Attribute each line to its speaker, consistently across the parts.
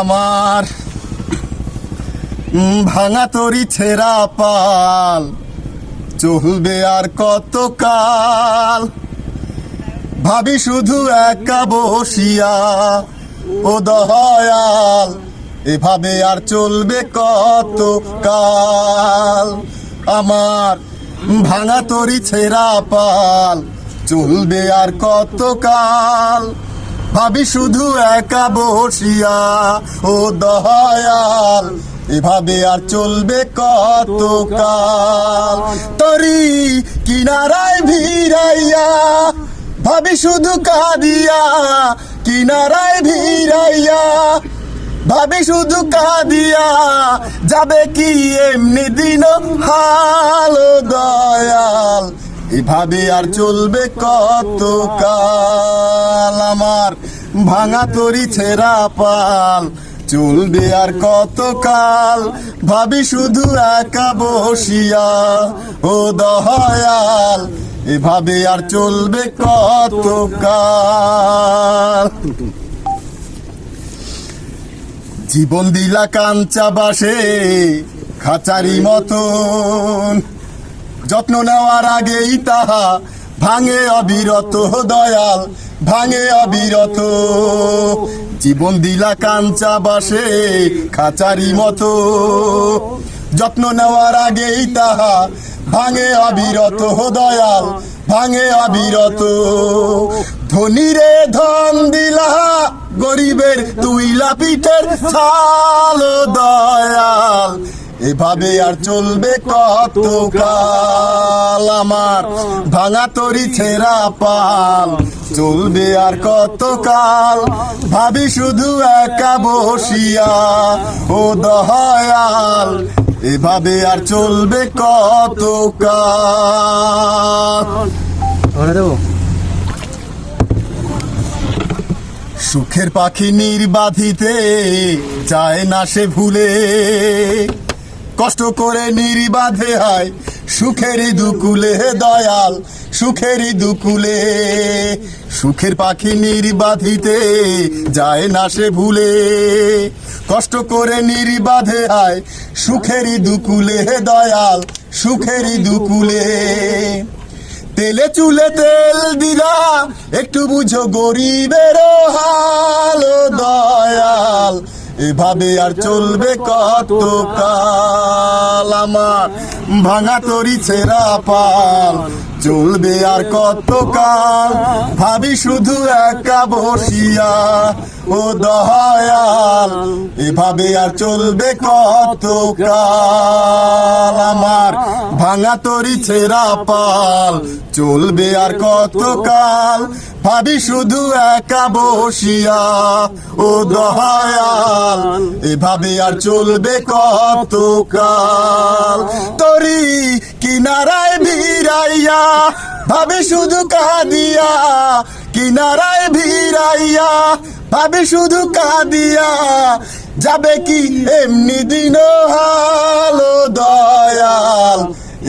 Speaker 1: আমার। ভাঙা তরি ছেঁড়া পাল, চলবে আর কত কাল ভাবি শুধু একা বসিয়া, ও দয়াল, এভাবে আর চলবে কত কাল আমার ভাঙা তরি ছেঁড়া পাল, চলবে আর কত কাল ভাবি শুধু একা বসিয়া, ও দয়াল, এভাবে আর চলবে কত কাল? তরি কিনারায় ভিড়াইয়া, ভাবি শুধু কাঁদিয়া, কিনারায় ভিড়াইয়া, ভাবি শুধু কাঁদিয়া, যাবে কি এমনি দিন? হালো দয়াল, এভাবে আর চলবে কত কাল? আমার ভাঙা তরি ছেঁড়া পাল চলবে আর কত কাল? ভাবি শুধু একা বসিয়া, ও দয়াল, এভাবে আর চলবে কত কাল? জীবন দিলা কাঞ্চা বাসে, খাচারি মতন। যত্ন নেওয়ার আগেই তাহা ভাঙে অবিরত দয়াল, ভাঙে অবিরত। জীবন দিলা কাঞ্চা বাসে, খাচারি মতো। যত্ন নেওয়ার আগেই তাহা ভাঙে অবিরত দয়াল, ভাঙে অবিরত। ধনীরে ধন দিলা, গরিবের তুইলা পিঠের ছাল দয়াল। এভাবে আর চলবে কত কাল? আমার ভাঙা তরি ছেঁড়া পাল। চলবে আর কত কাল? ভাবি শুধু একা বসিয়া ও দয়াল এভাবে আর চলবে কত কাল?
Speaker 2: দেবো?
Speaker 1: সুখের পাখি নির্বাধিতে যায় না সে ভুলে। কষ্ট করে নির্বাধে হয়। সুখেরই দুকুলে দয়াল সুখেরই দুকুলে। সুখের পাখি নির্বাধিতে যায় না সে ভুলে। কষ্ট করে নির্বাধে হয় সুখেরই দুকুলে দয়াল সুখেরই দুকুলে। তেলে চুলে তেল দিলা, একটু বুঝো গরিবের হাল দয়াল। এভাবে আর চলবে কত কাল? আমার ভাঙা তরি ছেড়া পাল। চলবে আর কত কাল ভাবি শুধু একা বসিয়া, ও দয়াল, এভাবে আর চলবে কত কাল আমার ভাঙা তরি ছেঁড়া পাল, চলবে আর কত কাল ভাবি শুধু একা বসিয়া, ও দয়াল, এভাবে আর চলবে কত কাল তরি কিনারায় ভিড়াইয়া, ভাবে শুধু কাঁদিয়া। কিনারায় ভিড়াইয়া, ভাবে শুধু কাঁদিয়া। যাবে কি এমনি দিন হালো দয়াল?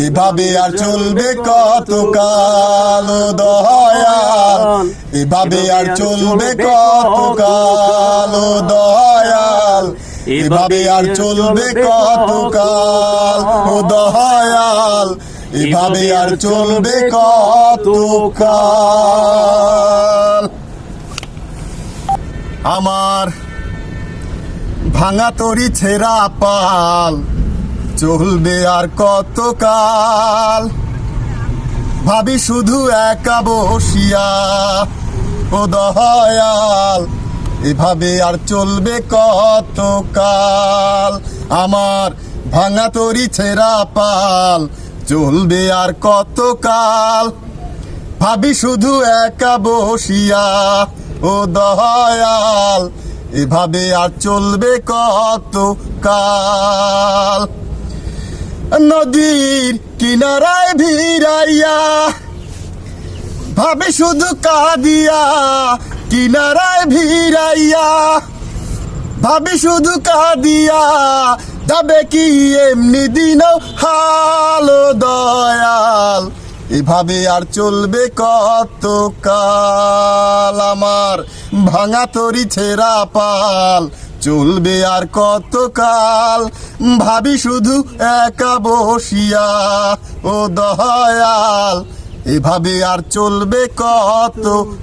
Speaker 1: এভাবে আর চলবে কত কাল দয়াল? এভাবে আর চলবে কত কাল দয়াল? এভাবে আর চলবে কতকাল? ও দয়াল এভাবে আর চলবে কতকাল? আমার ভাঙা তরি ছেঁড়া পাল চলবে আর কতকাল? ভাবি শুধু একা বসিয়া ও দয়াল এভাবে আর চলবে কত কাল আমার ভাঙা তরি ছেঁড়া পাল, চলবে আর কত কাল ভাবি শুধু একা বসিয়া, ও দয়াল, এভাবে আর চলবে কত কাল নদীর কিনারায় ভিড়াইয়া ভাবে শুধু কাঁদিয়া, কিনারায় ভিড়াইয়া। ভাবি শুধু কাঁদিয়া, যাবে কি এমনি দিন হালো দয়াল। এভাবে আর চলবে কত কাল আমার ভাঙা তরি ছেঁড়া পাল, চলবে আর কতকাল? ভাবি শুধু একা বসিয়া, ও দয়াল এভাবে আর চলবে কতকাল?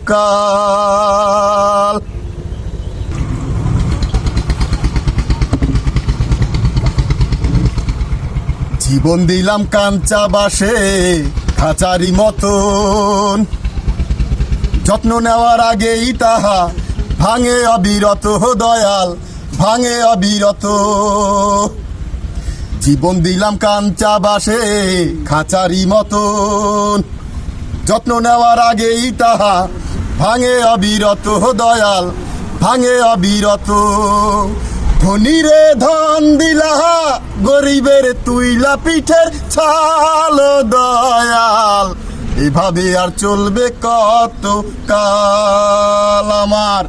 Speaker 1: জীবন দিলাম কাঞ্চা বাসে, খাঁচারি মতন। যত্ন নেওয়ার আগেই তাহা ভাঙে অবিরত দয়াল, ভাঙে অবিরত। জীবন দিলাম কাঞ্চা বাসে, খাঁচারি মতন। যত্ন নেওয়ার আগেই তাহা ভাঙে অবিরত দয়াল, ভাঙে অবিরত। ধনীরে ধন দিলা, গরিবের তুইলা পিঠের ছাল দয়াল। এভাবে আর চলবে কত কাল আমার?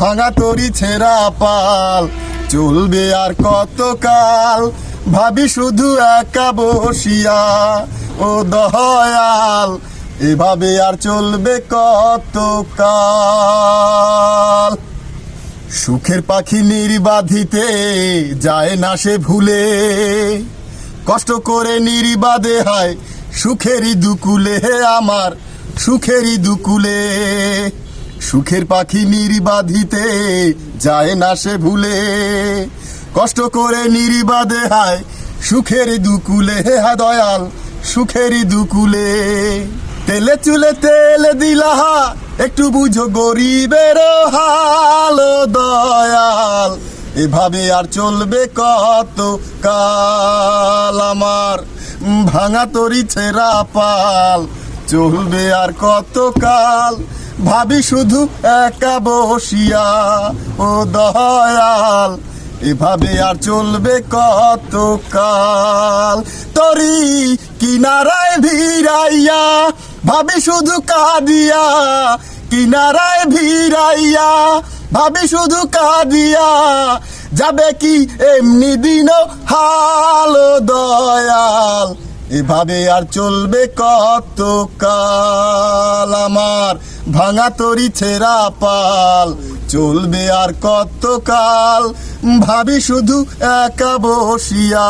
Speaker 1: ভাঙা তরি ছেঁড়া পাল, চলবে আর কত কাল? ভাবি শুধু একা বসিয়া, ও দয়াল এভাবে আর চলবে কত কাল সুখের পাখি নির্বাধিতে যায় না সে ভুলে। কষ্ট করে নির্বাদে হয় সুখেরই দুকুলে আমার, সুখেরই দুকুলে। সুখের পাখি নির্বাধিতে যায় না সে ভুলে। কষ্ট করে নির্বাদে হয় সুখের দুকুলে হা দয়াল, সুখেরই দুকুলে। তেলে চুলে তেল দিলা একটু বুঝো গরিবের হাল দয়াল। এভাবে আর চলবে কত কাল আমার ভাঙা তরি ছেঁড়া পাল। চলবে আর কত কাল, ভাবি শুধু একা বসিয়া, ও দয়াল। এভাবে আর চলবে কত কাল তরি কিনারায় ভিড়াইয়া, ভাবি শুধু কাঁদিয়া। কিনারায় ভিড়াইয়া, ভাবি শুধু কাঁদিয়া। যাবে কি এমনি দিন হাল দয়াল। এভাবে আর চলবে কত কাল আমার ভাঙা তরি ছেঁড়া পাল, চলবে আর কত কাল ভাবি শুধু একা বসিয়া,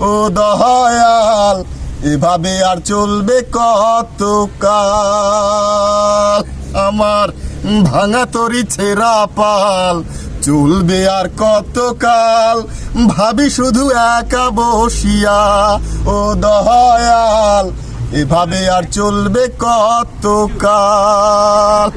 Speaker 1: ও দয়াল, এভাবে আর চলবে কত কাল আমার ভাঙা তরি ছেঁড়া পাল চলবে আর কতকাল? ভাবি শুধু একা বসিয়া ও দয়াল এভাবে আর চলবে কত কাল